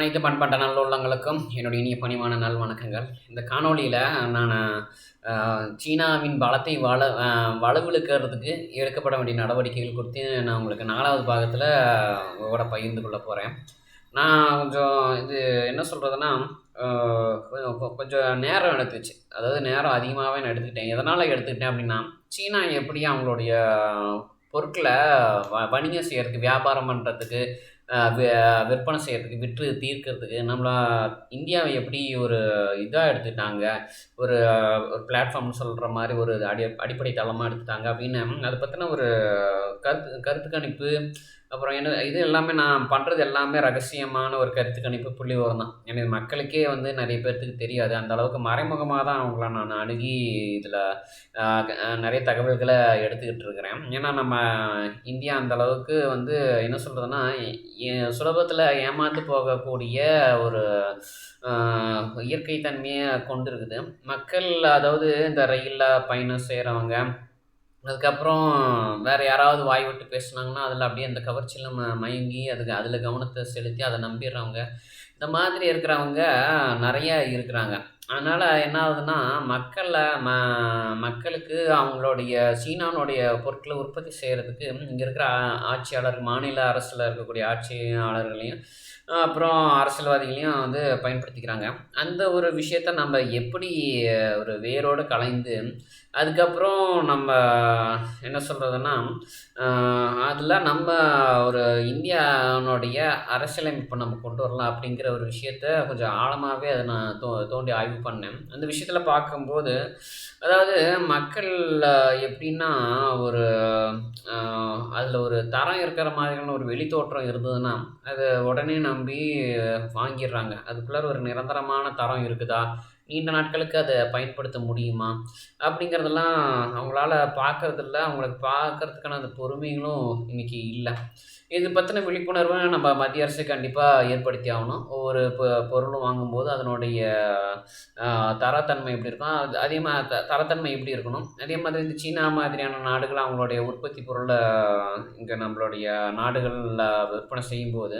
அனைத்து நல்ல நல்லுள்ளங்களுக்கும் என்னுடைய இனிய பணிவான நல் வணக்கங்கள். இந்த காணொளியில் நான் சீனாவின் பலத்தை வள அஹ், வலுவிழுக்கிறதுக்கு எடுக்கப்பட வேண்டிய நடவடிக்கைகள் குறித்து நான் உங்களுக்கு நாலாவது பாகத்தில் உங்களோட பகிர்ந்து கொள்ள போகிறேன் நான் கொஞ்சம் இது என்ன சொல்கிறதுனா கொஞ்சம் நேரம் எடுத்துச்சு. அதாவது நேரம் அதிகமாகவே நான் எடுத்துக்கிட்டேன். எதனால் எடுத்துக்கிட்டேன் அப்படின்னா சீனா எப்படி அவங்களுடைய பொருட்களை வ வணிகம் செய்கிறதுக்கு வியாபாரம் பண்ணுறதுக்கு விற்பனை செய்கிறதுக்கு விற்று தீர்க்கிறதுக்கு நம்மள இந்தியாவை எப்படி ஒரு இதாக எடுத்துட்டாங்க ஒரு ஒரு பிளாட்ஃபார்ம்னு சொல்கிற மாதிரி ஒரு அடி அடிப்படை தளமாக எடுத்துட்டாங்க அப்படின்னு அதை பற்றின ஒரு கருத்து கருத்து கணிப்பு அப்புறம் என்ன இது எல்லாமே நான் பண்ணுறது எல்லாமே ரகசியமான ஒரு கருத்து கணிப்பு புள்ளி வரும் தான். எனக்கு மக்களுக்கே வந்து நிறைய பேர்த்துக்கு தெரியாது. அந்த அளவுக்கு மறைமுகமாக தான் அவங்கள நான் அணுகி இதில் நிறைய தகவல்களை எடுத்துக்கிட்டு இருக்கிறேன். ஏன்னா நம்ம இந்தியா அந்த அளவுக்கு வந்து என்ன சொல்கிறதுனா சுலபத்தில் ஏமாந்து போகக்கூடிய ஒரு இயற்கை தன்மையை கொண்டு இருக்குது மக்கள் அதாவது இந்த ரயிலில் பயணம் செய்கிறவங்க அதுக்கப்புறம் வேறு யாராவது வாய் விட்டு பேசுனாங்கன்னா அதில் அப்படியே அந்த கவர்ச்சியில் மயங்கி அதுக்கு அதில் கவனத்தை செலுத்தி அதை நம்பிடுறவங்க இந்த மாதிரி இருக்கிறவங்க நிறைய இருக்கிறாங்க. அதனால் என்ன ஆகுதுன்னா மக்களில் ம மக்களுக்கு அவங்களுடைய சீனானுடைய பொருட்களை உற்பத்தி செய்கிறதுக்கு இங்கே இருக்கிற ஆட்சியாளர் மாநில அரசில் இருக்கக்கூடிய ஆட்சியாளர்களையும் அப்புறம் அரசியல்வாதிகளையும் வந்து பயன்படுத்திக்கிறாங்க. அந்த ஒரு விஷயத்த நம்ம எப்படி ஒரு வேரோடு கலைந்து அதுக்கப்புறம் நம்ம என்ன சொல்கிறதுன்னா அதில் நம்ம ஒரு இந்தியானுடைய அரசியலமைப்பு நம்ம கொண்டு வரலாம் அப்படிங்கிற ஒரு விஷயத்த கொஞ்சம் ஆழமாகவே அதை நான் தோ தோண்டி ஆய்வு பண்ணேன். அந்த விஷயத்தில் பார்க்கும்போது அதாவது மக்கள் எப்படின்னா ஒரு அதில் ஒரு தரம் இருக்கிற மாதிரியான ஒரு வெளித்தோற்றம் இருந்ததுன்னா அது உடனே நம்ம நம்பி வாங்கிடுறாங்க அதுக்குள்ளே ஒரு நிரந்தரமான தரம் இருக்குதா? நீண்ட நாட்களுக்கு அதை பயன்படுத்த முடியுமா? அப்படிங்கிறதெல்லாம் அவங்களால பார்க்கறதில்ல அவங்களுக்கு பார்க்கறதுக்கான அந்த பொறுமைகளும் இன்றைக்கி இல்லை. இது பற்றின விழிப்புணர்வை நம்ம மத்திய அரசு கண்டிப்பாக ஏற்படுத்தி ஆகணும். ஒவ்வொரு பொ பொருளும் வாங்கும்போது அதனுடைய தரத்தன்மை எப்படி இருக்கும்? அது அதே மாதிரி த தரத்தன்மை எப்படி இருக்கணும்? அதே மாதிரி இந்த சீனா மாதிரியான நாடுகள் அவங்களுடைய உற்பத்தி பொருளை இங்கே நம்மளுடைய நாடுகளில் விற்பனை செய்யும்போது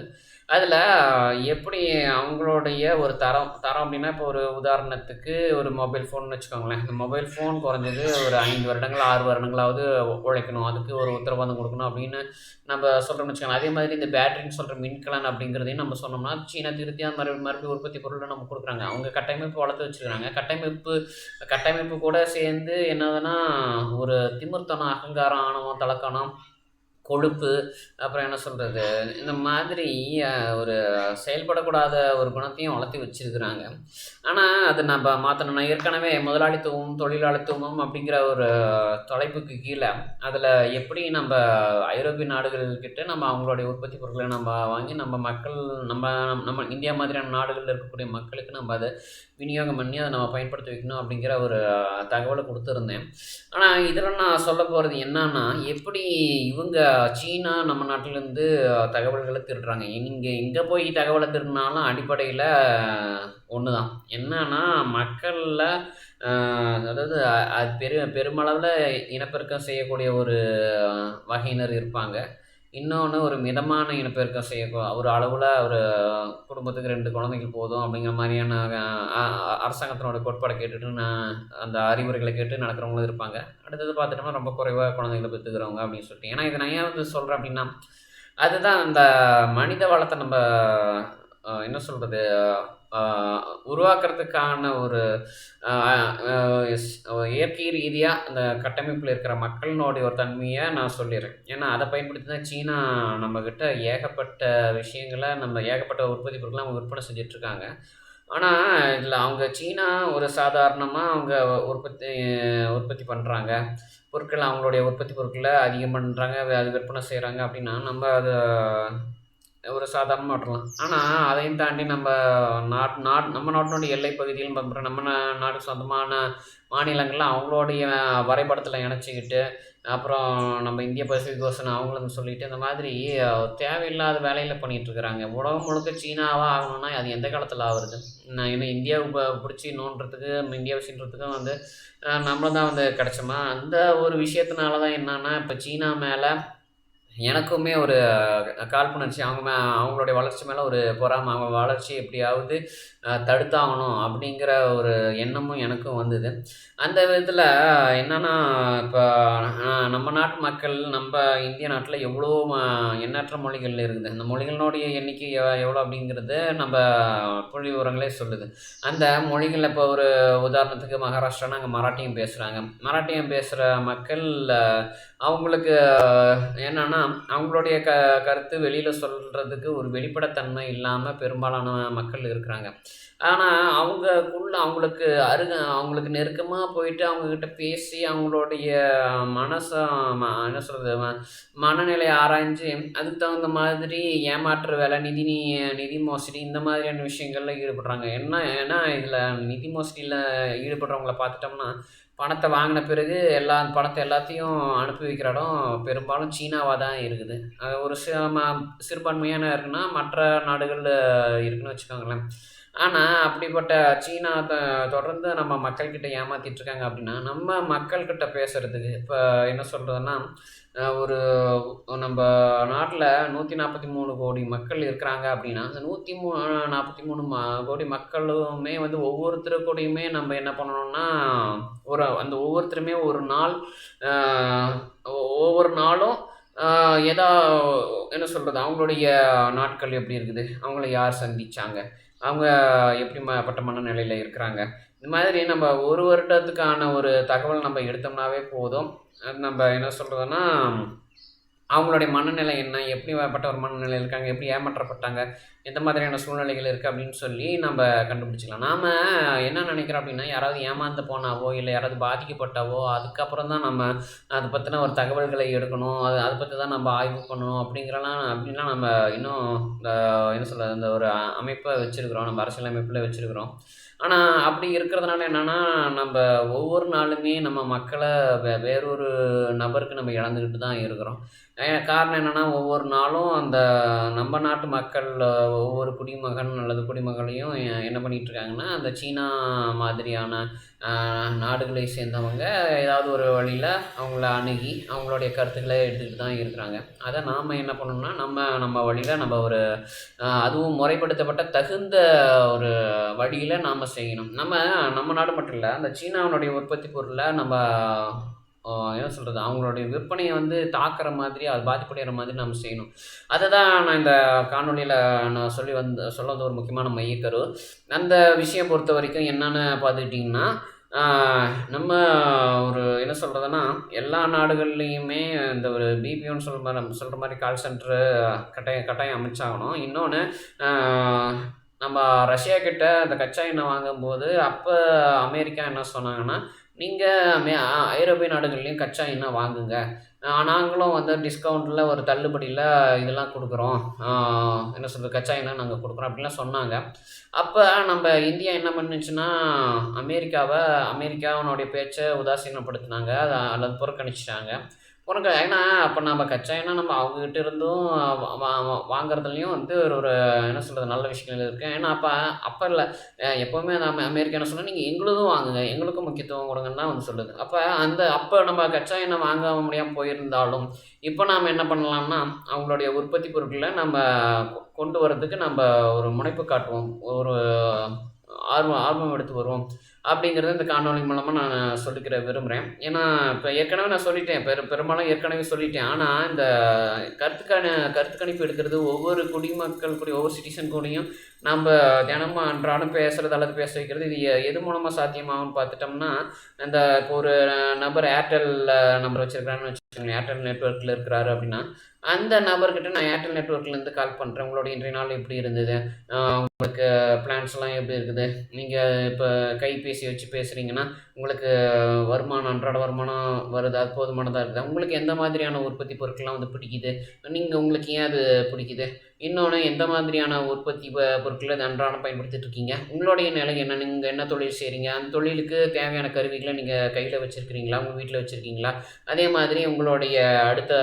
அதில் எப்படி அவங்களுடைய ஒரு தரம் தரம் அப்படின்னா இப்போ ஒரு உதாரணத்துக்கு ஒரு மொபைல் ஃபோன் வச்சுக்கோங்களேன். இந்த மொபைல் ஃபோன் குறைஞ்சது ஒரு ஐந்து வருடங்கள் ஆறு வருடங்களாவது உழைக்கணும். அதுக்கு ஒரு உத்தரவாதம் கொடுக்கணும் அப்படின்னு நம்ம சொல்கிறோம்னு வச்சுக்கோங்களேன். அதே மாதிரி இந்த பேட்டரின்னு சொல்கிற மின்கலன் அப்படிங்கிறதையும் நம்ம சொன்னோம்னா சீனா திருத்தியாக அந்த மறுபடியும் உற்பத்தி பொருளை நம்ம கொடுக்குறாங்க. அவங்க கட்டமைப்பு வளர்த்து வச்சுருக்காங்க. கட்டமைப்பு கட்டமைப்பு கூட சேர்ந்து என்னதுன்னா ஒரு திமிர்த்தனம் அகங்காரம் ஆணவம் தலக்கணம் கொழுப்பு அப்புறம் என்ன சொல்கிறது இந்த மாதிரி ஒரு செயல்படக்கூடாத ஒரு குணத்தையும் வளர்த்தி வச்சிருக்கிறாங்க. ஆனால் அது நம்ம மாற்றணும்னா ஏற்கனவே முதலாளித்துவம் தொழிலாளித்துவம் அப்படிங்கிற ஒரு தலைப்புக்கு கீழே அதில் எப்படி நம்ம ஐரோப்பிய நாடுகள்கிட்ட நம்ம அவங்களுடைய உற்பத்தி பொருட்களை நம்ம வாங்கி நம்ம மக்கள் நம்ம நம்ம இந்தியா மாதிரியான நாடுகளில் இருக்கக்கூடிய மக்களுக்கு நம்ம அதை விநியோகம் பண்ணி அதை நம்ம பயன்படுத்தி வைக்கணும் அப்படிங்கிற ஒரு தகவலை கொடுத்துருந்தேன். ஆனால் இதில் நான் சொல்ல போகிறது என்னன்னா எப்படி இவங்க சீனா நம்ம நாட்டிலேருந்து தகவல்களை திருடுறாங்க. இங்கே எங்கே போய் தகவலை திருடினாலும் அடிப்படையில் ஒன்று தான் என்னன்னா மக்களில் அதாவது அது பெரு பெருமளவில் இனப்பெருக்கம் செய்யக்கூடிய ஒரு வகையினர் இருப்பாங்க. இன்னொன்று ஒரு மிதமான இனப்பெருக்கம் செய்ய ஒரு அளவில் ஒரு குடும்பத்துக்கு ரெண்டு குழந்தைகள் போதும் அப்படிங்கிற மாதிரியான அரசாங்கத்தினோட கோட்பாடை கேட்டுட்டு நான் அந்த அறிவுரைகளை கேட்டு நடக்கிறவங்களும் இருப்பாங்க. அடுத்தது பார்த்துட்டோம்னா ரொம்ப குறைவாக குழந்தைகளை பெற்றுக்கிறவங்க அப்படின்னு சொல்லிட்டு. ஏன்னா இதை நான் ஏன் வந்து சொல்கிறேன் அப்படின்னா அதுதான் அந்த மனித வளத்தை நம்ம என்ன சொல்கிறது உருவாக்குறதுக்கான ஒரு இயற்கை ரீதியாக அந்த கட்டமைப்பில் இருக்கிற மக்களினுடைய ஒரு தன்மையை நான் சொல்லிடுறேன். ஏன்னா அதை பயன்படுத்தி தான் சீனா நம்மக்கிட்ட ஏகப்பட்ட விஷயங்களை நம்ம ஏகப்பட்ட உற்பத்தி பொருட்களை அவங்க விற்பனை செஞ்சிட்ருக்காங்க. ஆனால் இதில் அவங்க சீனா ஒரு சாதாரணமாக அவங்க உற்பத்தி உற்பத்தி பண்ணுறாங்க பொருட்கள் அவங்களுடைய உற்பத்தி பொருட்களை அதிகம் பண்ணுறாங்க அது விற்பனை செய்கிறாங்க அப்படின்னா நம்ம அதை ஒரு சாதாரணமாக விட்டுறலாம் ஆனால் அதையும் தாண்டி நம்ம நாட் நாட் நம்ம நாட்டினுடைய எல்லை பகுதியில் பண்ணுற நம்ம நாட்டு சொந்தமான மாநிலங்கள்லாம் அவங்களுடைய வரைபடத்தில் இணைச்சிக்கிட்டு அப்புறம் நம்ம இந்திய பசிபிக் ஓசன் அவங்களும் சொல்லிட்டு இந்த மாதிரி தேவையில்லாத வேலையில் பண்ணிகிட்டு இருக்கிறாங்க உலகம் முழுக்க சீனாவாக ஆகணும்னா அது எந்த காலத்தில் ஆகுறது? நான் இந்தியாவை பிடிச்சி நோன்றதுக்கு இந்தியாவை சீன்றதுக்கும் வந்து நம்ம தான் வந்து கிடச்சோமா? அந்த ஒரு விஷயத்தினால தான் என்னென்னா இப்போ சீனா மேலே எனக்குமே ஒரு காழ்ப்புணர்ச்சி. அவங்க மே அவங்களுடைய வளர்ச்சி மேலே ஒரு பொறாமை. அவங்க வளர்ச்சி எப்படியாவது தடுத்தாகணும் அப்படிங்கிற ஒரு எண்ணமும் எனக்கும் வந்தது. அந்த விதத்தில் என்னன்னா இப்போ நம்ம நாட்டு மக்கள் நம்ம இந்திய நாட்டில் எவ்வளோ ம- எண்ணற்ற மொழிகள் இருக்குது. அந்த மொழிகளினுடைய எண்ணிக்கை எவ்வளோ அப்படிங்கிறது நம்ம புள்ளி விவரங்களே சொல்லுது. அந்த மொழிகள் இப்போ ஒரு உதாரணத்துக்கு மகாராஷ்டிரானா அங்கே மராட்டியம் பேசுகிறாங்க மராட்டியம் பேசுகிற மக்கள் அவங்களுக்கு என்னென்னா என்னன்னா அவங்களுடைய க கருத்து வெளியில் சொல்கிறதுக்கு ஒரு வெளிப்படைத்தன்மை இல்லாமல் பெரும்பாலான மக்கள் இருக்கிறாங்க. ஆனால் அவங்கக்குள்ள அவங்களுக்கு அருக அவங்களுக்கு நெருக்கமாக போயிட்டு அவங்கக்கிட்ட பேசி அவங்களுடைய மனசை ம- என்ன சொல்கிறது மனநிலையை ஆராய்ஞ்சு அதுக்கு தகுந்த மாதிரி ஏமாற்று வேலை நிதி நீ- நிதி மோசடி இந்த மாதிரியான விஷயங்கள்ல ஈடுபடுறாங்க. என்ன ஏன்னா இதில் நிதி மோசடியில் ஈடுபடுறவங்கள பார்த்துட்டோம்னா பணத்தை வாங்கின பிறகு எல்லா பணத்தை எல்லாத்தையும் அனுப்பி வைக்கிற இடம் பெரும்பாலும் சீனாவாக தான் இருக்குது. அது ஒரு சி ம- சிறுபான்மையான இருக்குன்னா மற்ற நாடுகளில் இருக்குன்னு வச்சுக்கோங்களேன். ஆனால் அப்படிப்பட்ட சீனா த தொடர்ந்து நம்ம மக்கள்கிட்ட ஏமாத்திட்டு இருக்காங்க அப்படின்னா நம்ம மக்கள்கிட்ட பேசுகிறதுக்கு இப்போ என்ன சொல்கிறதுன்னா ஒரு நம்ம நாட்டில் நூற்றி நாற்பத்தி மூணு கோடி மக்கள் இருக்கிறாங்க அப்படின்னா அந்த நூற்றி மூ நாற்பத்தி மூணு ம கோடி மக்களுமே வந்து ஒவ்வொருத்தர் கூடயுமே நம்ம என்ன பண்ணணும்னா ஒரு அந்த ஒவ்வொருத்தருமே ஒரு நாள் ஒவ்வொரு நாளும் எதா என்ன சொல்கிறது அவங்களுடைய நாட்கள் எப்படி இருக்குது? அவங்கள யார் சந்திச்சாங்க? அவங்க எப்படி ம பட்ட மனநிலையில் இருக்கிறாங்க? இந்த மாதிரி நம்ம ஒரு வருடத்துக்கான ஒரு தகவல் நம்ம எடுத்தோம்னாவே போதும். நம்ம என்ன சொல்கிறதுன்னா அவங்களுடைய மனநிலை என்ன எப்படிப்பட்ட ஒரு மனநிலை இருக்காங்க எப்படி ஏமாற்றப்பட்டாங்க எந்த மாதிரியான சூழ்நிலைகள் இருக்குது அப்படின்னு சொல்லி நம்ம கண்டுபிடிச்சிக்கலாம். நாம் என்ன நினைக்கிறோம் அப்படின்னா யாராவது ஏமாந்து போனாவோ இல்லை யாராவது பாதிக்கப்பட்டாவோ அதுக்கப்புறம் தான் நம்ம அதை பற்றின ஒரு தகவல்களை எடுக்கணும். அது அதை பற்றி தான் நம்ம ஆய்வு பண்ணணும் அப்படிங்கிறலாம் அப்படின்லாம் நம்ம இன்னும் இந்த என்ன சொல்கிறது இந்த ஒரு அமைப்பை வச்சுருக்குறோம். நம்ம அரசியல் அமைப்பில் வச்சுருக்குறோம். ஆனால் அப்படி இருக்கிறதுனால என்னென்னா நம்ம ஒவ்வொரு நாளுமே நம்ம மக்களை வே வேறொரு நபருக்கு நம்ம இழந்துக்கிட்டு தான் இருக்கிறோம். காரணம் என்னென்னா ஒவ்வொரு நாளும் அந்த நம்ம நாட்டு மக்கள் ஒவ்வொரு குடிமகன் அல்லது குடிமகளையும் என்ன பண்ணிட்டு இருக்காங்கன்னா அந்த சீனா மாதிரியான நாடுகளை சேர்ந்தவங்க ஏதாவது ஒரு வழியில் அவங்கள அணுகி அவங்களுடைய கருத்துக்களை எடுத்துக்கிட்டு தான் இருக்கிறாங்க. அதை நாம் என்ன பண்ணணும்னா நம்ம நம்ம வழியில் நம்ம ஒரு அதுவும் முறைப்படுத்தப்பட்ட தகுந்த ஒரு வழியில் நாம் செய்யணும். நம்ம நம்ம நாடு மட்டும் இல்லை அந்த சீனாவினுடைய உற்பத்தி பொருளை நம்ம என்ன சொல்கிறது அவங்களுடைய விற்பனையை வந்து தாக்குற மாதிரி அது பாதிப்படைகிற மாதிரி நம்ம செய்யணும். அதை தான் நான் இந்த காணொலியில் நான் சொல்லி வந்து சொல்ல வந்த ஒரு முக்கியமான மையக்கரு. அந்த விஷயம் பொறுத்த வரைக்கும் என்னென்னு பார்த்துக்கிட்டிங்கன்னா நம்ம ஒரு என்ன சொல்கிறதுன்னா எல்லா நாடுகள்லேயுமே இந்த ஒரு பிபிஓன்னு சொல்கிற மாதிரி சொல்கிற மாதிரி கால் சென்டரு கட்டாயம் கட்டாயம் அமைச்சாகணும். இன்னொன்று நம்ம ரஷ்யா கிட்ட அந்த கச்சா எண்ணெய் வாங்கும்போது அப்போ அமெரிக்கா என்ன சொன்னாங்கன்னா நீங்கள் ஐரோப்பிய நாடுகள்லேயும் கச்சா எண்ணெய் வாங்குங்க. நாங்களும் வந்து டிஸ்கவுண்ட்டில் ஒரு தள்ளுபடியில் இதெல்லாம் கொடுக்குறோம். என்ன சொல்கிறது கச்சா எண்ணெய் நாங்கள் கொடுக்குறோம் அப்படிலாம் சொன்னாங்க. அப்போ நம்ம இந்தியா என்ன பண்ணுச்சுன்னா அமெரிக்காவை அமெரிக்காவினுடைய பேச்சை உதாசீனப்படுத்தினாங்க. அதை அல்லது புறக்கணிச்சிட்டாங்க. உனக்கு ஏன்னா அப்போ நம்ம கச்சா எண்ணெய் நம்ம அவங்ககிட்ட இருந்தும் வாங்குறதுலையும் வந்து ஒரு ஒரு என்ன சொல்கிறது நல்ல விஷயங்கள் இருக்குது ஏன்னா அப்போ அப்போ இல்லை. எப்போவுமே நம்ம அமெரிக்கா என்ன சொன்னால் நீங்கள் எங்களுதும் வாங்குங்க. எங்களுக்கும் முக்கியத்துவம் கொடுங்கன்னா வந்து சொல்லுது. அப்போ அந்த அப்போ நம்ம கச்சா எண்ணெய் வாங்க முடியாமல் போயிருந்தாலும் இப்போ நாம் என்ன பண்ணலாம்னா அவங்களுடைய உற்பத்தி பொருட்களை நம்ம கொண்டு வரதுக்கு நம்ம ஒரு முனைப்பு காட்டுவோம். ஒரு ஆர்வம் ஆர்வம் எடுத்து வருவோம். அப்படிங்கிறத இந்த காணொலி மூலமாக நான் சொல்லிக்கிற விரும்புகிறேன் ஏன்னா இப்போ ஏற்கனவே நான் சொல்லிட்டேன். பெரு பெரும்பாலும் ஏற்கனவே சொல்லிட்டேன். ஆனால் இந்த கருத்துக்கான கருத்து கணிப்பு எடுக்கிறது ஒவ்வொரு குடிமக்கள் கூடிய ஒவ்வொரு சிட்டிசன் கூடயும் நம்ம தினமும் அன்றாடம் பேசுகிறது அல்லது பேச வைக்கிறது இது எது மூலமாக சாத்தியமாகும்னு பார்த்துட்டோம்னா இந்த இப்போ ஒரு நபர் ஏர்டெல் நம்பர் வச்சுருக்கிறான்னு வச்சுக்கோங்க ஏர்டெல் நெட்ஒர்க்கில் இருக்கிறாரு அப்படின்னா அந்த நபர்கிட்ட நான் ஏர்டெல் நெட்ஒர்க்லேருந்து கால் பண்ணுறேன் உங்களுடைய இன்றைய நாள் எப்படி இருந்தது? உங்களுக்கு பிளான்ஸ்லாம் எப்படி இருக்குது? நீங்கள் இப்போ கைபேசி வச்சு பேசுகிறீங்கன்னா உங்களுக்கு வருமானம் அன்றாட வருமானம் வருது? அது போதுமானதாக இருக்குது? உங்களுக்கு எந்த மாதிரியான உற்பத்தி பொருட்கள்லாம் வந்து பிடிக்குது? நீங்கள் உங்களுக்கு ஏன் அது பிடிக்குது? இன்னொன்று எந்த மாதிரியான உற்பத்தி பொருட்களை அன்றாடம் பயன்படுத்திட்டு இருக்கீங்க? உங்களுடைய நிலை என்ன? நீங்கள் என்ன தொழில் செய்கிறீங்க அந்த தொழிலுக்கு தேவையான கருவிகளை நீங்கள் கையில் வச்சுருக்கிறீங்களா? உங்கள் வீட்டில் வச்சுருக்கீங்களா? அதே மாதிரி உங்களுடைய அடுத்த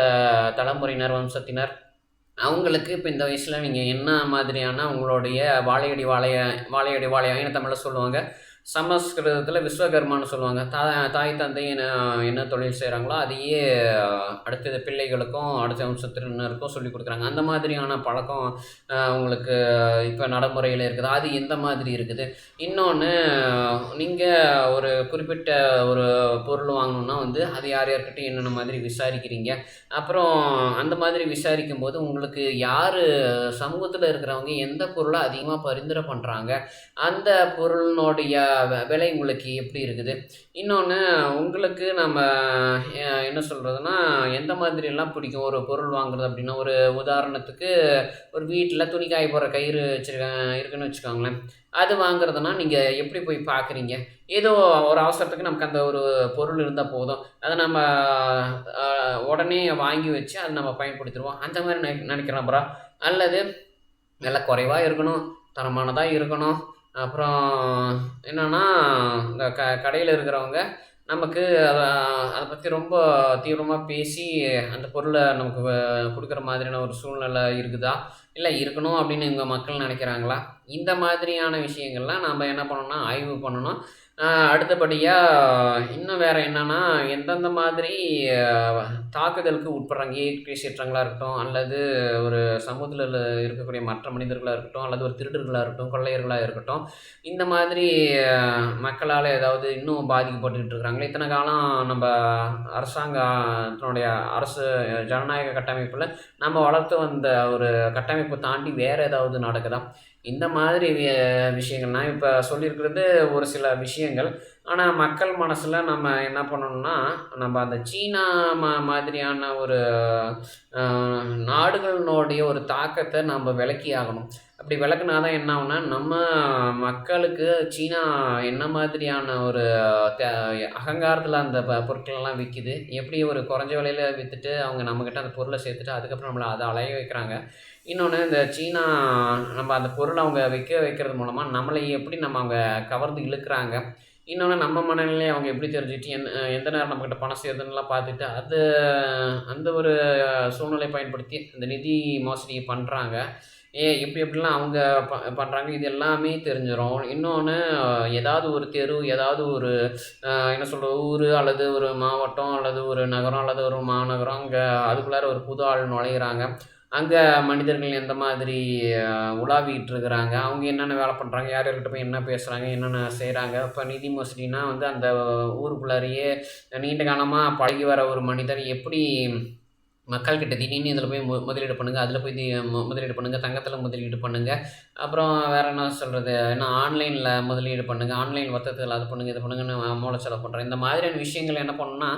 தலைமுறையினர் வம்சத்தினர் அவங்களுக்கு இப்போ இந்த வயசில் நீங்கள் என்ன மாதிரியான உங்களுடைய வாழையடி வாழைய வாழையடி வாழையா தமிழில் சொல்லுவாங்க. சமஸ்கிருதத்தில் விஸ்வகர்மான்னு சொல்லுவாங்க. தா தாய் தந்தை என்ன என்ன தொழில் செய்கிறாங்களோ அதையே அடுத்தது பிள்ளைகளுக்கும் அடுத்த வம்சத்தினருக்கும் சொல்லி கொடுக்குறாங்க. அந்த மாதிரியான பழக்கம் உங்களுக்கு இப்போ நடைமுறையில் இருக்குது. அது எந்த மாதிரி இருக்குது? இன்னொன்று நீங்கள் ஒரு குறிப்பிட்ட ஒரு பொருள் வாங்கணுன்னா வந்து அது யார் யார்கிட்ட என்னென்ன மாதிரி விசாரிக்கிறீங்க? அப்புறம் அந்த மாதிரி விசாரிக்கும் போது உங்களுக்கு யார் சமூகத்தில் இருக்கிறவங்க எந்த பொருளை அதிகமாக பரிந்துரை பண்ணுறாங்க அந்த பொருளினுடைய விலை உங்களுக்கு எப்படி இருக்குது? இன்னொன்று உங்களுக்கு நம்ம என்ன சொல்கிறதுனா எந்த மாதிரியெல்லாம் பிடிக்கும்? ஒரு பொருள் வாங்குறது அப்படின்னா ஒரு உதாரணத்துக்கு ஒரு வீட்டில் துணி காய போடுற கயிறு வச்சுருக்க இருக்குன்னு வச்சுக்கோங்களேன். அது வாங்குறதுனா நீங்கள் எப்படி போய் பார்க்குறீங்க ஏதோ ஒரு அவசரத்துக்கு நமக்கு அந்த ஒரு பொருள் இருந்தால் போதும். அதை நம்ம உடனே வாங்கி வச்சு அதை நம்ம பயன்படுத்திடுவோம். அந்த மாதிரி நினை நினைக்கிறோம் அப்புறம் அல்லது விலை குறைவாக இருக்கணும் தரமானதாக இருக்கணும். அப்புறம் என்னென்னா இந்த க கடையில் இருக்கிறவங்க நமக்கு அதை அதை பற்றி ரொம்ப தீவிரமாக பேசி அந்த பொருளை நமக்கு கொடுக்குற மாதிரியான ஒரு சூழ்நிலை இருக்குதா? இல்லை இருக்கணும் அப்படின்னு இவங்க மக்கள் நினைக்கிறாங்களா? இந்த மாதிரியான விஷயங்கள்லாம் நம்ம என்ன பண்ணணும்னா ஆய்வு பண்ணணும். அடுத்தபடியாக இன்னும் வேறு என்னென்னா எந்தெந்த மாதிரி தாக்குதலுக்கு உட்படுறாங்க. இயற்கை சீற்றங்களாக இருக்கட்டும் அல்லது ஒரு சமூகத்தில் இருக்கக்கூடிய மற்ற மனிதர்களாக இருக்கட்டும் அல்லது ஒரு திருடர்களாக இருக்கட்டும் கொள்ளையர்களாக இருக்கட்டும் இந்த மாதிரி மக்களால் ஏதாவது இன்னும் பாதிக்கப்பட்டுக்கிட்டு இருக்கிறாங்களே இத்தனை காலம் நம்ம அரசாங்கத்தினுடைய அரசு ஜனநாயக கட்டமைப்பில் நம்ம வளர்த்து வந்த ஒரு கட்டமைப்பை தாண்டி வேறு ஏதாவது நடக்குதா? இந்த மாதிரி விஷயங்கள். நான் இப்போ சொல்லியிருக்கிறது ஒரு சில விஷயங்கள். ஆனால் மக்கள் மனசில் நம்ம என்ன பண்ணணும்னா நம்ம அந்த சீனா மா மாதிரியான ஒரு நாடுகளினுடைய ஒரு தாக்கத்தை நம்ம விளக்கி ஆகணும். அப்படி விளக்குனா தான் என்ன ஆகும்னா நம்ம மக்களுக்கு சீனா என்ன மாதிரியான ஒரு அகங்காரத்தில் அந்த ப பொருட்களெல்லாம் விற்கிது எப்படி ஒரு குறைஞ்ச விலையில் விற்றுட்டு அவங்க நம்மக்கிட்ட அந்த பொருளை சேர்த்துட்டு அதுக்கப்புறம் நம்மளை அதை அலைய வைக்கிறாங்க. இன்னொன்று இந்த சீனா நம்ம அந்த பொருளை அவங்க விற்க வைக்கிறது மூலமாக நம்மளை எப்படி நம்ம அவங்க கவர்ந்து இழுக்கிறாங்க. இன்னொன்று நம்ம மனநிலையை அவங்க எப்படி தெரிஞ்சுட்டு என் எந்த நேரம் நம்மக்கிட்ட பணம் சேருதுன்னுலாம் பார்த்துட்டு அது அந்த ஒரு சூழ்நிலை பயன்படுத்தி அந்த நிதி மோசடி பண்ணுறாங்க ஏ எப்படி எப்படிலாம் அவங்க ப பண்ணுறாங்க இது எல்லாமே தெரிஞ்சிடும் இன்னொன்று ஏதாவது ஒரு தெரு ஏதாவது ஒரு என்ன சொல்கிற ஊர் அல்லது ஒரு மாவட்டம் அல்லது ஒரு நகரம் அல்லது ஒரு மாநகரம் அங்கே அதுக்குள்ளார ஒரு புது ஆள் நுழையிறாங்க. அங்கே மனிதர்கள் எந்த மாதிரி அஹ், உலாவிட்டு இருக்கிறாங்க அவங்க என்னென்ன வேலை பண்ணுறாங்க யார் யார்கிட்ட போய் என்ன பேசுகிறாங்க என்னென்ன செய்கிறாங்க இப்போ நிதி மோசடினா வந்து அந்த ஊருக்குள்ளாரையே நீண்ட காலமாக பழகி வர ஒரு மனிதர் எப்படி மக்கள்கிட்ட திடீர்னு இதில் போய் மு முதலீடு பண்ணுங்கள் அதில் போய் தி முதலீடு பண்ணுங்கள் தங்கத்தில் முதலீடு பண்ணுங்கள் அப்புறம் வேறு என்ன சொல்கிறது என்ன ஆன்லைனில் முதலீடு பண்ணுங்கள் ஆன்லைன் வர்த்தகத்தில் அது பண்ணுங்கள் இது பண்ணுங்கன்னு மூளை செலவு பண்ணுறோம் இந்த மாதிரியான விஷயங்கள் என்ன பண்ணணும்னா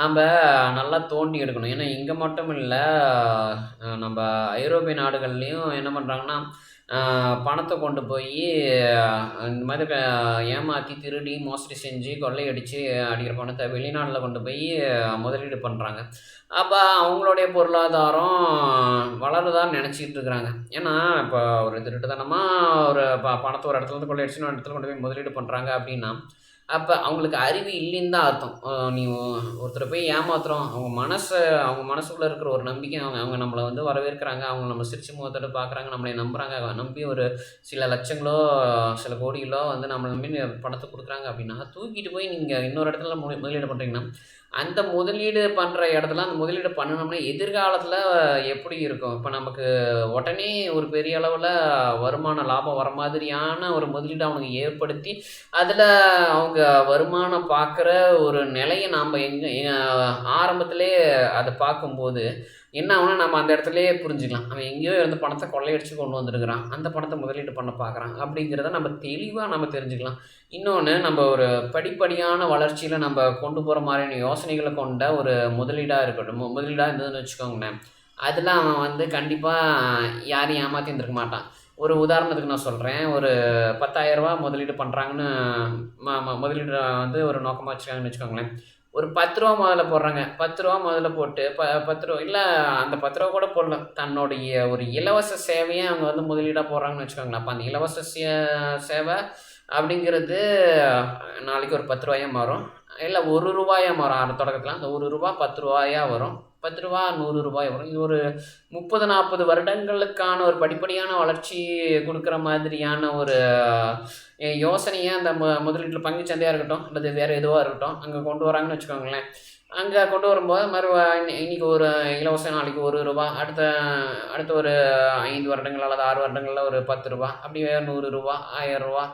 நாம் நல்லா தோண்டி எடுக்கணும். ஏன்னா இங்கே மட்டும் இல்லை நம்ம ஐரோப்பிய நாடுகள்லேயும் என்ன பண்ணுறாங்கன்னா பணத்தை கொண்டு போய் இந்த மாதிரி ஏமாற்றி திருடி மோசடி செஞ்சு கொள்ளையடித்து அடிக்கிற பணத்தை வெளிநாட்டில் கொண்டு போய் முதலீடு பண்ணுறாங்க அப்போ அவங்களுடைய பொருளாதாரம் வளருதான்னு நினச்சிக்கிட்டு இருக்கிறாங்க. ஏன்னா இப்போ ஒரு திருட்டுத்தனமாக ஒரு ப பணத்தை ஒரு இடத்துல இருந்து கொள்ளையடிச்சுன்னு ஒரு இடத்துல கொண்டு போய் முதலீடு பண்ணுறாங்க அப்படின்னா அப்போ அவங்களுக்கு அறிவு இல்லைன்னு தான் அர்த்தம். நீ ஒருத்தரை போய் ஏமாத்துறோம். அவங்க மனசை அவங்க மனசுக்குள்ளே இருக்கிற ஒரு நம்பிக்கை அவங்க அவங்க நம்மளை வந்து வரவேற்கிறாங்க. அவங்க நம்ம சிரிச்சு முகத்தோட பார்க்குறாங்க நம்மளை நம்புகிறாங்க நம்பி ஒரு சில லட்சங்களோ சில கோடிகளோ வந்து நம்மளை நம்பி பணத்தை கொடுக்குறாங்க அப்படின்னா தூக்கிட்டு போய் நீங்கள் இன்னொரு இடத்துல மு- முதலீடு பண்ணுறீங்கன்னா அந்த முதலீடு பண்ணுற இடத்துல அந்த முதலீடு பண்ணணும்னா எதிர்காலத்தில் எப்படி இருக்கும்? இப்போ நமக்கு உடனே ஒரு பெரிய அளவில் வருமான லாபம் வர மாதிரியான ஒரு முதலீடு அவனுக்கு ஏற்படுத்தி அதில் அவங்க வருமானம் பார்க்குற ஒரு நிலையை நாம் எங்கே ஆரம்பத்திலே அதை பார்க்கும்போது என்ன ஆகுனா நம்ம அந்த இடத்துலயே புரிஞ்சுக்கலாம். அவன் எங்கேயோ இருந்து பணத்தை கொள்ளையடிச்சு கொண்டு வந்திருக்கிறான். அந்த பணத்தை முதலீடு பண்ண பார்க்குறான். அப்படிங்கிறத நம்ம தெளிவாக நம்ம தெரிஞ்சுக்கலாம். இன்னொன்று நம்ம ஒரு படிப்படியான வளர்ச்சியில் நம்ம கொண்டு போகிற மாதிரியான யோசனைகளை கொண்ட ஒரு முதலீடாக இருக்கட்டும் மு- முதலீடாக இருந்ததுன்னு வச்சுக்கோங்களேன் அதில் அவன் வந்து கண்டிப்பாக யாரையும் ஏமாற்றி இருந்திருக்க மாட்டான். ஒரு உதாரணத்துக்கு நான் சொல்கிறேன் ஒரு பத்தாயிரரூபா முதலீடு பண்ணுறாங்கன்னு ம முதலீடு வந்து ஒரு நோக்கமாக வச்சுருக்காங்கன்னு வச்சுக்கோங்களேன். ஒரு பத்து ரூபா முதல்ல போடுறாங்க. பத்து ரூபா முதல்ல போட்டு ப பத்து ரூபா இல்லை அந்த பத்து ரூபா கூட போடல. தன்னுடைய ஒரு இலவச சேவையை அவங்க வந்து முதலீடாக போடுறாங்கன்னு வச்சுக்கோங்களேன். அப்போ அந்த இலவச சே சேவை அப்படிங்கிறது நாளைக்கு ஒரு பத்து ரூபாயாக மாறும். இல்லை ஒரு ரூபாயாக மாறும். அந்த தொடக்கத்தில் அந்த ஒரு ரூபா பத்து ரூபாயாக வரும். பத்து ரூபா நூறு ரூபாய் வரும். இது ஒரு முப்பது நாற்பது வருடங்களுக்கான ஒரு படிப்படியான வளர்ச்சி கொடுக்குற மாதிரியான ஒரு யோசனையை அந்த மு முதலீட்டில் பங்குச்சந்தையாக இருக்கட்டும் அல்லது வேறு எதுவாக இருக்கட்டும் அங்கே கொண்டு வராங்கன்னு வச்சுக்கோங்களேன். அங்கே கொண்டு வரும்போது மறு இன்றைக்கி இன்னைக்கு ஒரு இலவச நாளைக்கு ஒரு ரூபா அடுத்த அடுத்த ஒரு ஐந்து வருடங்கள் அல்லது ஆறு வருடங்களில் ஒரு பத்து ரூபா அப்படியே நூறு ரூபா ஆயிரம் ரூபா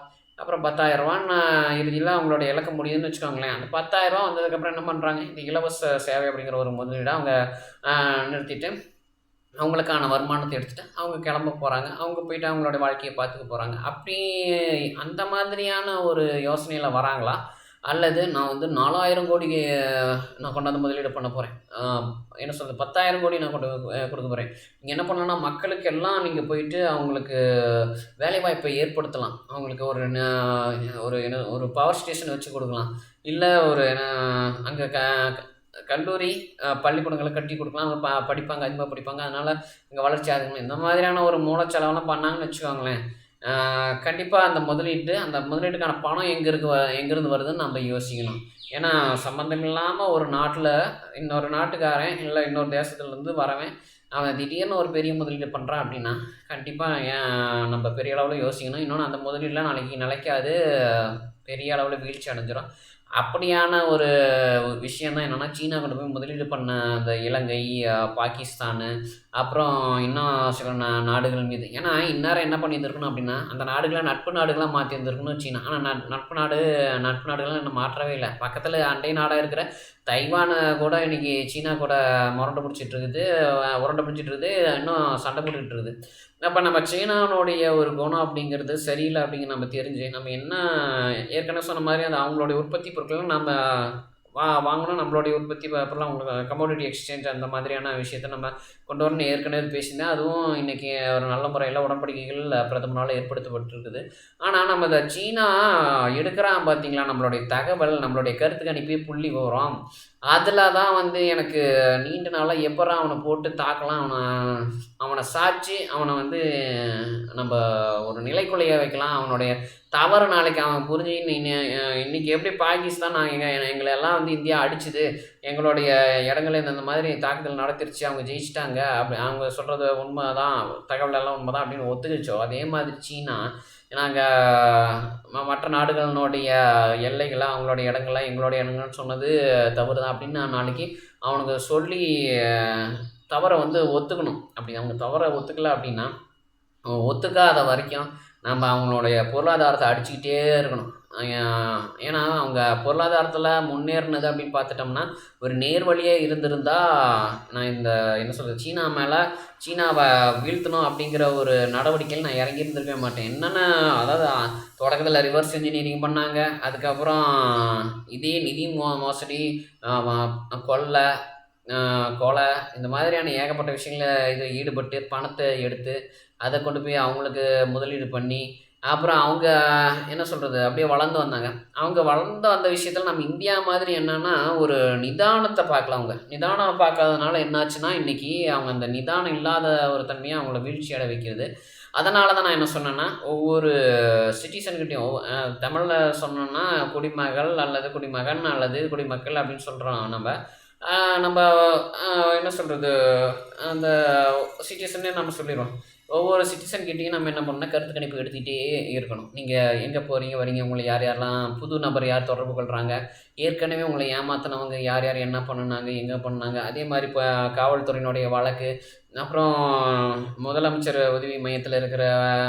அப்புறம் பத்தாயிரரூவான்னு இறுதியில் அவங்களோட இழக்க முடியுதுன்னு வச்சுக்கோங்களேன். அந்த பத்தாயிரரூவா வந்ததுக்கப்புறம் என்ன பண்ணுறாங்க இந்த இலவச சேவை அப்படிங்கிற ஒரு முதலீடை அவங்க நிறுத்திட்டு அவங்களுக்கான வருமானத்தை எடுத்துகிட்டு அவங்க கிளம்ப போகிறாங்க அவங்க போயிட்டு அவங்களோட வாழ்க்கையை பார்த்துக்க போகிறாங்க அப்படி அந்த மாதிரியான ஒரு யோசனையில் வராங்களா? அல்லது நான் வந்து நாலாயிரம் கோடி நான் கொண்டாந்து முதலீடு பண்ண போகிறேன் என்ன சொல்கிறது பத்தாயிரம் கோடி நான் கொண்டு கொடுக்க போகிறேன் நீங்கள் என்ன பண்ணலாம்னா மக்களுக்கு எல்லாம் நீங்கள் போயிட்டு அவங்களுக்கு வேலைவாய்ப்பை ஏற்படுத்தலாம். அவங்களுக்கு ஒரு ஒரு என்ன ஒரு பவர் ஸ்டேஷன் வச்சு கொடுக்கலாம். இல்லை ஒரு அங்கே க கல்லூரி பள்ளிக்கூடங்களை கட்டி கொடுக்கலாம். அவங்க ப படிப்பாங்க அதிகமாக படிப்பாங்க. அதனால் இங்கே வளர்ச்சி ஆகுங்களேன் இந்த மாதிரியான ஒரு மூலச்செலவெல்லாம் பண்ணாங்கன்னு வச்சுக்கோங்களேன். கண்டிப்பாக அந்த முதலீட்டு அந்த முதலீட்டுக்கான பணம் எங்கே இருக்கு வ- எங்கேருந்து வருதுன்னு நம்ம யோசிக்கணும். ஏன்னா சம்மந்தம் இல்லாமல் ஒரு நாட்டில் இன்னொரு நாட்டுக்காரன் இல்லை இன்னொரு தேசத்துலேருந்து வரவன் அவன் திடீர்னு ஒரு பெரிய முதலீடு பண்ணுறான் அப்படின்னா கண்டிப்பாக ஏன் நம்ம பெரிய அளவில் யோசிக்கணும். இன்னொன்று அந்த முதலீடுலாம் நாளைக்கு நிலைக்காது. பெரிய அளவில் வீழ்ச்சி அடைஞ்சிடும் அப்படியான ஒரு விஷயம் தான் என்னென்னா சீனா கொண்டு போய் முதலீடு பண்ண அந்த இலங்கை பாகிஸ்தானு அப்புறம் இன்னும் சில நா நாடுகள் மீது. ஏன்னா இந்நேரம் என்ன பண்ணியிருந்துருக்கணும் அப்படின்னா அந்த நாடுகளை நட்பு நாடுகளாக மாற்றி இருந்திருக்கணும் சீனா. ஆனால் நட் நட்பு நாடு நட்பு நாடுகளாக இன்னும் மாற்றவே இல்லை. பக்கத்தில் அண்டை நாடாக இருக்கிற தைவானை கூட இன்றைக்கி சீனா கூட முரண்டு பிடிச்சிட்டு இருக்குது உரண்டை பிடிச்சிட்டு இருக்குது இன்னும் சண்டை போட்டுக்கிட்டு இருக்குது. அப்போ நம்ம சீனானுடைய ஒரு குணம் அப்படிங்கிறது சரியில்லை அப்படிங்கிற நம்ம தெரிஞ்சு நம்ம என்ன ஏற்கனவே சொன்ன மாதிரி அந்த அவங்களுடைய உற்பத்தி பொருட்கள் நம்ம வா வாங்கணும். நம்மளுடைய உற்பத்தி அப்புறம் உங்களுக்கு கமோடிட்டி எக்ஸ்சேஞ்ச் அந்த மாதிரியான விஷயத்தை நம்ம கொண்டு வரணும். ஏற்கனவே பேசியிருந்தேன். அதுவும் இன்றைக்கி ஒரு நல்ல முறையில் உடன்படிக்கைகள் பிரதமரால் ஏற்படுத்தப்பட்டிருக்குது. ஆனால் நம்ம இந்த சீனா எடுக்கிறான் பார்த்தீங்களா நம்மளுடைய தகவல் நம்மளுடைய கருத்துக்கு அனுப்பி புள்ளி விவரம். அதில் தான் வந்து எனக்கு நீண்ட நாளாக எப்பறம் அவனை போட்டு தாக்கலாம் அவனை அவனை சாய்ச்சி அவனை வந்து நம்ம ஒரு நிலைக்குலைய வைக்கலாம். அவனுடைய தவறு நாளைக்கு அவன் புரிஞ்சு இன்னைக்கு எப்படி பாகிஸ்தான் நாங்கள் எங்கள் எங்களை எல்லாம் வந்து இந்தியா அடிச்சுது எங்களுடைய இடங்களை இந்த இந்த மாதிரி தாக்குதல் நடத்திருச்சு அவங்க ஜெயிச்சிட்டாங்க அப்படி அவங்க சொல்கிறது உண்மை தான் தகவல் எல்லாம் உண்மை தான் அப்படின்னு ஒத்துக்கிச்சோ? அதே மாதிரி சீனா நாங்கள் மற்ற நாடுகளினுடைய எல்லைகளை அவங்களுடைய இடங்கள்லாம் எங்களுடைய இடங்கள்னு சொன்னது தவறு தான் அப்படின்னு நான் நாளைக்கு அவனுக்கு சொல்லி தவறை வந்து ஒத்துக்கணும். அப்படி அவங்க தவறை ஒத்துக்கல அப்படின்னா ஒத்துக்காத வரைக்கும் நம்ம அவங்களுடைய பொருளாதாரத்தை அடிச்சுக்கிட்டே இருக்கணும். ஏன்னா அவங்க பொருளாதாரத்தில் முன்னேறினது அப்படின்னு பார்த்துட்டோம்னா ஒரு நேர்வழியே இருந்திருந்தா நான் இந்த என்ன சொல்கிறது சீனா மேலே சீனாவை வீழ்த்தணும் அப்படிங்கிற ஒரு நடவடிக்கையில் நான் இறங்கி இருந்திருக்கவே மாட்டேன். என்னென்ன அதாவது தொடக்கத்தில் ரிவர்ஸ் இன்ஜினியரிங் பண்ணாங்க அதுக்கப்புறம் இதே நிதி மோ மோசடி கொள்ளை கொலை இந்த மாதிரியான ஏகப்பட்ட விஷயங்களில் இது ஈடுபட்டு பணத்தை எடுத்து அதை கொண்டு போய் அவங்களுக்கு முதலீடு பண்ணி அப்புறம் அவங்க என்ன சொல்கிறது அப்படியே வளர்ந்து வந்தாங்க. அவங்க வளர்ந்து வந்த விஷயத்தில் நம்ம இந்தியா மாதிரி என்னென்னா ஒரு நிதானத்தை பார்க்கல அவங்க. நிதானம் பார்க்காதனால என்னாச்சுன்னா இன்றைக்கி அவங்க அந்த நிதானம் இல்லாத ஒரு தன்மையை அவங்கள வீழ்ச்சி அடை வைக்கிறது. அதனால தான் நான் என்ன சொன்னேன்னா ஒவ்வொரு சிட்டிசன்கிட்டையும் தமிழில் சொன்னோன்னா குடிமகள் அல்லது குடிமகன் அல்லது குடிமக்கள் அப்படின்னு சொல்கிறோம் நம்ம. நம்ம என்ன சொல்கிறது அந்த சிட்டிசன்னே நம்ம சொல்லிடுவோம் ஒவ்வொரு சிட்டிசன் கிட்டேயும் நம்ம என்ன பண்ணணும்? கருத்து கணிப்பு எடுத்துகிட்டே இருக்கணும். நீங்கள் எங்கே போகிறீங்க வரீங்க உங்களை யார் யாரெல்லாம் புது நபர் யார் தொடர்பு கொள்கிறாங்க ஏற்கனவே உங்களை ஏமாத்தினவங்க யார் யார் என்ன பண்ணுனாங்க எங்கே பண்ணாங்க அதே மாதிரி இப்போ காவல்துறையினுடைய வழக்கு அப்புறம் முதலமைச்சர் உதவி மையத்தில் இருக்கிற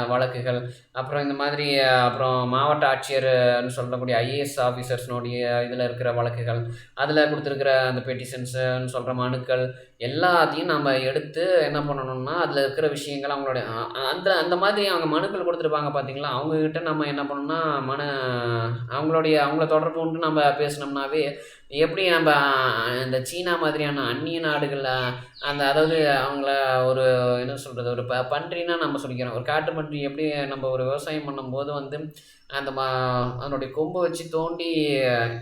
வழக்குகள் அப்புறம் இந்த மாதிரி அப்புறம் மாவட்ட ஆட்சியர்னு சொல்லக்கூடிய ஐஏஎஸ் ஆஃபீஸர்ஸ்னுடைய இதில் இருக்கிற வழக்குகள் அதில் கொடுத்துருக்கிற அந்த பெட்டிஷன்ஸுன்னு சொல்கிற மனுக்கள் எல்லாத்தையும் நம்ம எடுத்து என்ன பண்ணணும்னா அதில் இருக்கிற விஷயங்கள் அவங்களுடைய அந்த அந்த மாதிரி அவங்க மனுக்கள் கொடுத்துருப்பாங்க பார்த்தீங்களா அவங்கக்கிட்ட நம்ம என்ன பண்ணணும்னா மனு அவங்களுடைய அவங்கள தொடர்பு கொண்டு நம்ம பேசினோம்னாவே எப்படி நம்ம இந்த சீனா மாதிரியான அந்நிய நாடுகளில் அந்த அதாவது அவங்கள ஒரு என்ன சொல்கிறது ஒரு ப பன்றினா நம்ம சொல்லிக்கிறோம். ஒரு காட்டு பன்றி எப்படி நம்ம ஒரு விவசாயம் பண்ணும்போது வந்து அந்த மா அதனுடைய கொம்பு வச்சு தோண்டி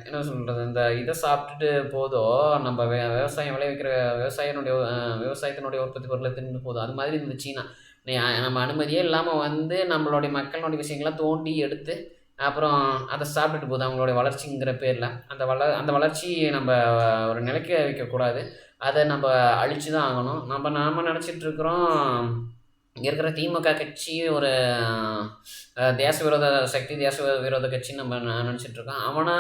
என்ன சொல்கிறது இந்த இதை சாப்பிட்டுட்டு போதோ நம்ம வே விவசாயம் விளைவிக்கிற விவசாயினுடைய விவசாயத்தினுடைய உற்பத்தி பொருளை தின்னு போதும் அது மாதிரி இந்த சீனா. நம்ம அனுமதியே இல்லாமல் வந்து நம்மளுடைய மக்களுடைய விஷயங்களை தோண்டி எடுத்து அப்புறம் அதை சாப்பிட்டுட்டு போகுது. அவங்களுடைய வளர்ச்சிங்கிற பேரில். அந்த வள அந்த வளர்ச்சி நம்ம ஒரு நிலைக்க வைக்கக்கூடாது. அதை நம்ம அழிச்சு தான் ஆகணும். நம்ம நாம் நினச்சிட்டு இருக்கிறோம் இங்கே இருக்கிற திமுக கட்சி ஒரு தேச விரோத சக்தி தேச விரோத கட்சின்னு நம்ம நினச்சிட்டு இருக்கோம். அவனை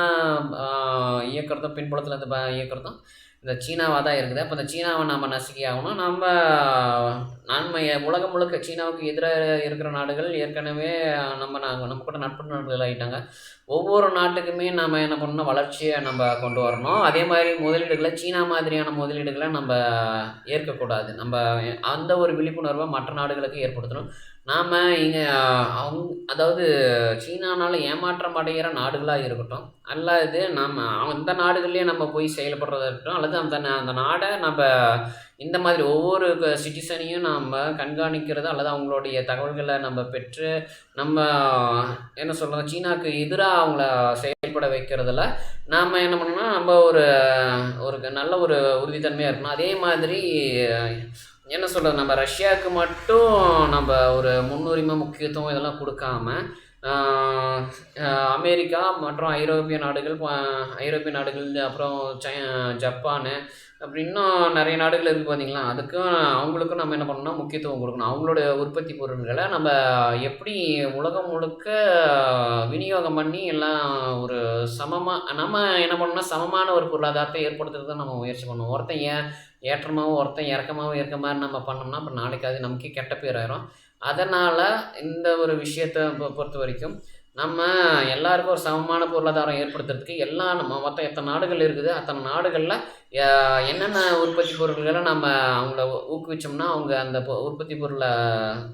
இயக்கிறதும் பின்புலத்தில் இருந்து இயக்கிறதும் இந்த சீனாவாக தான் இருக்குது. அப்போ இந்த சீனாவை நம்ம நசுக்கி ஆகணும். நம்ம நன்மை உலகம் முழுக்க சீனாவுக்கு எதிராக இருக்கிற நாடுகள் ஏற்கனவே நம்ம நாங்கள் நம்ம கூட நட்பு நாடுகள் ஆகிட்டாங்க ஒவ்வொரு நாட்டுக்குமே நம்ம என்ன பண்ணணும்? வளர்ச்சியை நம்ம கொண்டு வரணும். அதே மாதிரி முதலீடுகளை சீனா மாதிரியான முதலீடுகளை நம்ம ஏற்கக்கூடாது. நம்ம அந்த ஒரு விழிப்புணர்வை மற்ற நாடுகளுக்கு ஏற்படுத்தணும். நாம் இங்கே அவங்க அதாவது சீனானால் ஏமாற்றம் அடைகிற நாடுகளாக இருக்கட்டும் அல்லது நம்ம அந்த நாடுகள்லேயே நம்ம போய் செயல்படுறதா இருக்கட்டும் அல்லது அந்த நா- அந்த நாடை நம்ம இந்த மாதிரி ஒவ்வொரு சிட்டிசனையும் நம்ம கண்காணிக்கிறது அல்லது அவங்களுடைய தகவல்களை நம்ம பெற்று நம்ம என்ன சொல்கிறது சீனாவுக்கு எதிராக அவங்கள செயல்பட வைக்கிறதுல நாம் என்ன பண்ணோம்னா நம்ம ஒரு ஒரு நல்ல ஒரு உறுதித்தன்மையாக இருக்கணும். அதே மாதிரி என்ன சொல்கிறது நம்ம ரஷ்யாவுக்கு மட்டும் நம்ம ஒரு முன்னுரிமை முக்கியத்துவம் இதெல்லாம் கொடுக்காம அமெரிக்கா மற்றும் ஐரோப்பிய நாடுகள் ஐரோப்பிய நாடுகள் அப்புறம் சை ஜப்பானு அப்படி இன்னும் நிறைய நாடுகள் இருக்குது பார்த்தீங்களா அதுக்கும் அவங்களுக்கும் நம்ம என்ன பண்ணணும்னா முக்கியத்துவம் கொடுக்கணும். அவங்களோட உற்பத்தி பொருட்களை நம்ம எப்படி உலகம் முழுக்க விநியோகம் பண்ணி எல்லாம் ஒரு சமமாக நம்ம என்ன பண்ணணும்னா சமமான ஒரு பொருளாதாரத்தை ஏற்படுத்துறது நம்ம முயற்சி பண்ணுவோம் ஒருத்தன் ஏன் ஏற்றமாகவும் ஒருத்தன் இறக்கமாகவும் இருக்க மாதிரி நம்ம பண்ணோம்னா அப்புறம் நாளைக்கு அது நமக்கே கெட்ட பேர் ஆயிரும். அதனால் இந்த ஒரு விஷயத்தை பொ- பொறுத்த வரைக்கும் நம்ம எல்லாருக்கும் ஒரு சமமான பொருளாதாரம் ஏற்படுத்துறதுக்கு எல்லா நம்ம மொத்தம் எத்தனை நாடுகள் இருக்குது அத்தனை நாடுகளில் என்னென்ன உற்பத்தி பொருட்களை நம்ம அவங்கள ஊக்குவிச்சோம்னா அவங்க அந்த பொ- உற்பத்தி பொருளை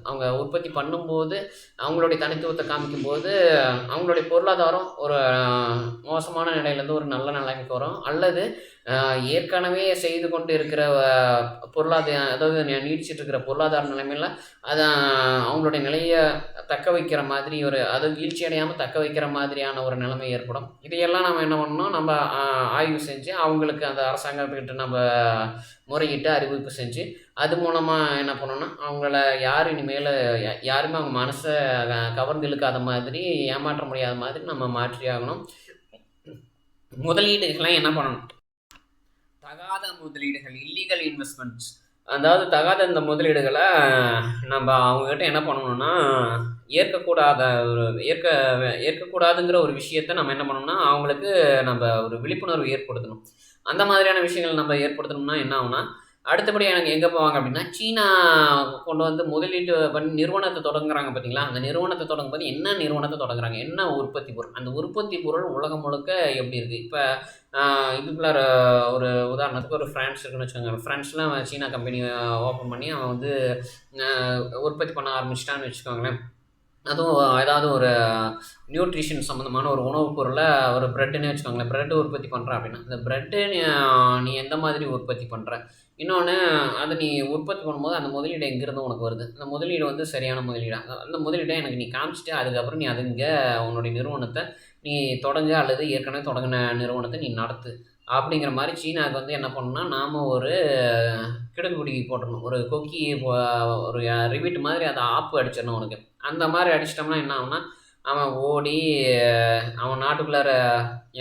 அவங்க உற்பத்தி பண்ணும்போது அவங்களுடைய தனித்துவத்தை காமிக்கும்போது அவங்களுடைய பொருளாதாரம் ஒரு மோசமான நிலையிலேருந்து ஒரு நல்ல நிலைமைக்கு வரும். அல்லது ஏற்கனவே செய்து கொண்டு இருக்கிற பொருளாதார அதாவது நீடிச்சிட்டு இருக்கிற பொருளாதார நிலைமையில் அதை அவங்களுடைய நிலையை தக்க வைக்கிற மாதிரி ஒரு அது வீழ்ச்சி அடையாமல் தக்க வைக்கிற மாதிரியான ஒரு நிலைமை ஏற்படும். இதையெல்லாம் நம்ம என்ன பண்ணணும்? நம்ம ஆய்வு செஞ்சு அவங்களுக்கு அந்த அரசாங்கத்துக்கிட்ட நம்ம முறையிட்டு அறிவிப்பு செஞ்சு அது மூலமாக என்ன பண்ணணும்னா அவங்கள யார் இனிமேல் யாருமே அவங்க மனசை கவர்ந்து இழுக்காத மாதிரி ஏமாற்ற முடியாத மாதிரி நம்ம மாற்றி ஆகணும். முதலீடுகள்லாம் என்ன பண்ணணும்? தகாத முதலீடுகள் இல்லீகல் இன்வெஸ்ட்மெண்ட்ஸ் அதாவது தகாத இந்த முதலீடுகளை நம்ம அவங்கக்கிட்ட என்ன பண்ணணும்னா ஏற்கக்கூடாத ஒரு ஏற்க ஏற்கக்கூடாதுங்கிற ஒரு விஷயத்த நம்ம என்ன பண்ணணும்னா அவங்களுக்கு நம்ம ஒரு விழிப்புணர்வு ஏற்படுத்தணும். அந்த மாதிரியான விஷயங்கள் நம்ம ஏற்படுத்தணும்னா என்ன ஆகும்னா அடுத்தபடி எனக்கு எங்கே போவாங்க அப்படின்னா சீனா கொண்டு வந்து முதலீட்டு பண்ணி நிறுவனத்தை தொடங்குறாங்க பார்த்தீங்களா? அந்த நிறுவனத்தை தொடங்கும் போது என்ன நிறுவனத்தை தொடங்குறாங்க? என்ன உற்பத்தி பொருள்? அந்த உற்பத்தி பொருள் உலகம் முழுக்க எப்படி இருக்குது இப்போ இதுக்குள்ள ஒரு உதாரணத்துக்கு ஒரு ஃப்ரான்ஸ் இருக்குன்னு வச்சுக்கோங்க. ஃப்ரான்ஸ்லாம் சீனா கம்பெனி ஓப்பன் பண்ணி அவன் வந்து உற்பத்தி பண்ண ஆரம்பிச்சிட்டான்னு வச்சுக்கோங்களேன். அதுவும் ஏதாவது ஒரு நியூட்ரிஷன் சம்மந்தமான ஒரு உணவுப் பொருளை ஒரு ப்ரெட்டுன்னு வச்சுக்கோங்களேன். ப்ரெட் உற்பத்தி பண்ணுற அப்படின்னா இந்த ப்ரெட்டு நீ நீ எந்த மாதிரி உற்பத்தி பண்ணுற இன்னொன்று அதை நீ உற்பத்தி பண்ணும்போது அந்த முதலீடு எங்கேருந்து உனக்கு வருது? அந்த முதலீடு வந்து சரியான முதலீடாக அந்த முதலீடை எனக்கு நீ காமிச்சிட்டு அதுக்கப்புறம் நீ அதுங்க உன்னுடைய நிறுவனத்தை நீ தொடங்க அல்லது ஏற்கனவே தொடங்கின நிறுவனத்தை நீ நடத்து. அப்படிங்கிற மாதிரி சீனாவுக்கு வந்து என்ன பண்ணணும்னா நாம் ஒரு கிடுக்குப்பிடி போட்டுடணும். ஒரு கொக்கி ஒரு ரிவீட் மாதிரி அதை ஆப்பு அடிச்சிடணும் அவனுக்கு அந்த மாதிரி அடிச்சிட்டோம்னா என்ன ஆகும்னா அவன் ஓடி அவன் நாட்டுக்குள்ளார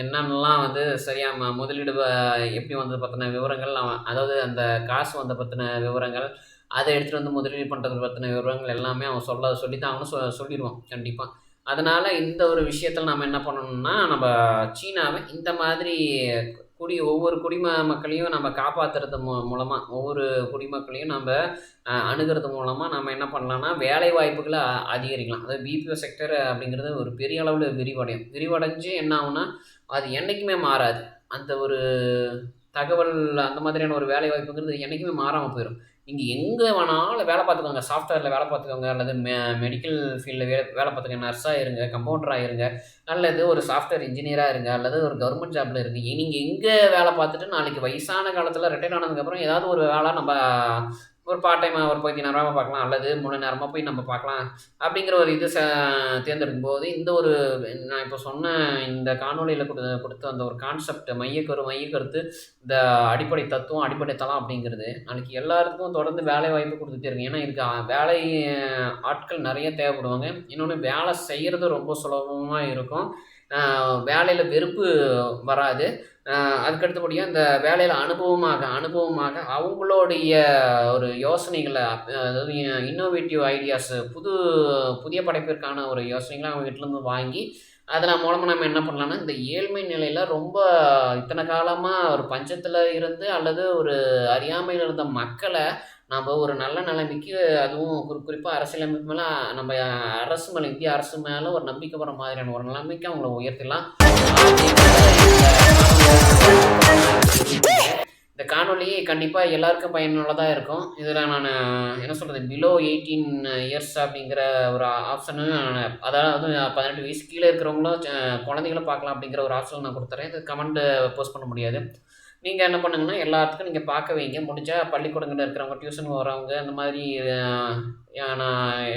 என்னென்னலாம் வந்து சரியாக முதலீடு எப்படி வந்தது பற்றின விவரங்கள் அவன் அதாவது அந்த காசு வந்த பற்றின விவரங்கள் அதை எடுத்துகிட்டு வந்து முதலீடு பண்ணுறது பற்றின விவரங்கள் எல்லாமே அவன் சொல்ல சொல்லி தான் அவனும் சொ சொல்லிடுவான். கண்டிப்பாக அதனால் இந்த ஒரு விஷயத்தில் நம்ம என்ன பண்ணணும்னா நம்ம சீனாவை இந்த மாதிரி குடி ஒவ்வொரு குடிம மக்களையும் நம்ம காப்பாற்றுறது மூ மூலமாக ஒவ்வொரு குடிமக்களையும் நம்ம அணுகிறது மூலமாக நம்ம என்ன பண்ணலாம்னா வேலை வாய்ப்புகளை அதிகரிக்கலாம். அதாவது பிபிஓ செக்டர் அப்படிங்கிறது ஒரு பெரிய அளவில் விரிவடையும். விரிவடைஞ்சு என்ன ஆகும்னா அது என்றைக்குமே மாறாது. அந்த ஒரு தகவல் அந்த மாதிரியான ஒரு வேலை வாய்ப்புங்கிறது என்றைக்குமே மாறாமல் போயிடும் நீங்கள் எங்கே வேணாலும் வேலை பார்த்துக்கோங்க. சாஃப்ட்வேரில் வேலை பார்த்துக்கோங்க. அல்லது மெ மெடிக்கல் ஃபீல்டில் வே வேலை பார்த்துக்கோங்க. நர்ஸாக இருங்க கம்பவுண்டராக இருங்க. அல்லது ஒரு சாஃப்ட்வேர் இன்ஜினியராக இருங்க. அல்லது ஒரு கவர்மெண்ட் ஜாப்பில் இருங்க. நீங்கள் எங்கே வேலை பார்த்துட்டு நாளைக்கு வயசான காலத்தில் ரிட்டையர் ஆனதுக்கப்புறம் ஏதாவது ஒரு வேலை நம்ம ஒரு பார்ட் டைம் ஒரு பதினஞ்சு நேரமாக பார்க்கலாம் அல்லது முழு நேரமாக போய் நம்ம பார்க்கலாம் அப்படிங்கிற ஒரு இது ச தேர்ந்தெடுக்கும் போது இந்த ஒரு நான் இப்போ சொன்ன இந்த காணொலியில் கொடு கொடுத்த அந்த ஒரு கான்செப்ட் மையக்கரு மையக்கருத்து இந்த அடிப்படை தத்துவம் அடிப்படை தளம் அப்படிங்கிறது நாளைக்கு எல்லாருக்கும் தொடர்ந்து வேலை வாய்ப்பு கொடுத்துட்டே இருக்கு. ஏன்னா இதுக்கு வேலை ஆட்கள் நிறைய தேவைப்படுவாங்க. இன்னொன்று வேலை செய்கிறது ரொம்ப சுலபமாக இருக்கும். வேலையில் வெறுப்பு வராது. அஹ், அதுக்கு இந்த வேலையில் அனுபவமாக அனுபவமாக அவங்களுடைய ஒரு யோசனைகளை அதாவது இன்னோவேட்டிவ் ஐடியாஸு புது புதிய படைப்பிற்கான ஒரு யோசனைகளை அவங்க வீட்டிலேருந்து வாங்கி அதன் மூலமாக நம்ம என்ன பண்ணலாம்னா இந்த ஏழ்மை நிலையில் ரொம்ப இத்தனை காலமாக ஒரு பஞ்சத்தில் இருந்து அல்லது ஒரு அறியாமையில் இருந்த மக்களை நம்ம ஒரு நல்ல நிலைமைக்கு அதுவும் குறி குறிப்பாக அரசியலமைப்பு மேலே நம்ம அரசு மேலே இந்திய அரசு மேலே ஒரு நம்பிக்கை வர மாதிரியான ஒரு நிலைமைக்கு அவங்கள உயர்த்திடலாம். இந்த காணொலி கண்டிப்பாக எல்லாருக்கும் பயனுள்ளதாக இருக்கும். இதில் நான் என்ன சொல்கிறது பிலோ எயிட்டீன் இயர்ஸ் அப்படிங்கிற ஒரு ஆப்ஷனும் அதாவது பதினெட்டு வயசு கீழே இருக்கிறவங்களும் குழந்தைங்களும் குழந்தைகளும் பார்க்கலாம் அப்படிங்கிற ஒரு ஆப்ஷன் நான் கொடுத்துறேன். இது கமெண்ட் போஸ்ட் பண்ண முடியாது. நீங்கள் என்ன பண்ணுங்கன்னா எல்லாத்துக்கும் நீங்கள் பார்க்க வைங்க. முடிஞ்சால் பள்ளிக்கூடங்களில் இருக்கிறவங்க டியூஷன் வரவங்க அந்த மாதிரி அஹ்,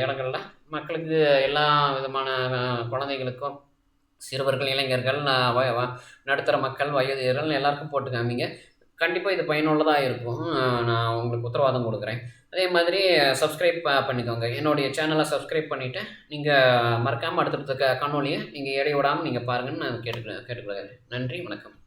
இடங்கள்ல மக்களுக்கு எல்லா விதமான குழந்தைகளுக்கும் சிறுவர்கள் இளைஞர்கள் வ- நடுத்தர மக்கள் வயதியர்கள் எல்லாருக்கும் போட்டு காமிங்க. கண்டிப்பாக இது பயனுள்ளதாக இருக்கும். நான் உங்களுக்கு உத்தரவாதம் கொடுக்குறேன். அதே மாதிரி சப்ஸ்கிரைப் பண்ணிக்கோங்க. என்னுடைய சேனலை சப்ஸ்கிரைப் பண்ணிவிட்டு நீங்கள் மறக்காமல் அடுத்தடுத்த க காணொலியை நீங்கள் இடைவிடாமல் நீங்கள் பாருங்கன்னு நான் கேட்டுக்கிறேன் கேட்டுக்கிறேன். நன்றி வணக்கம்.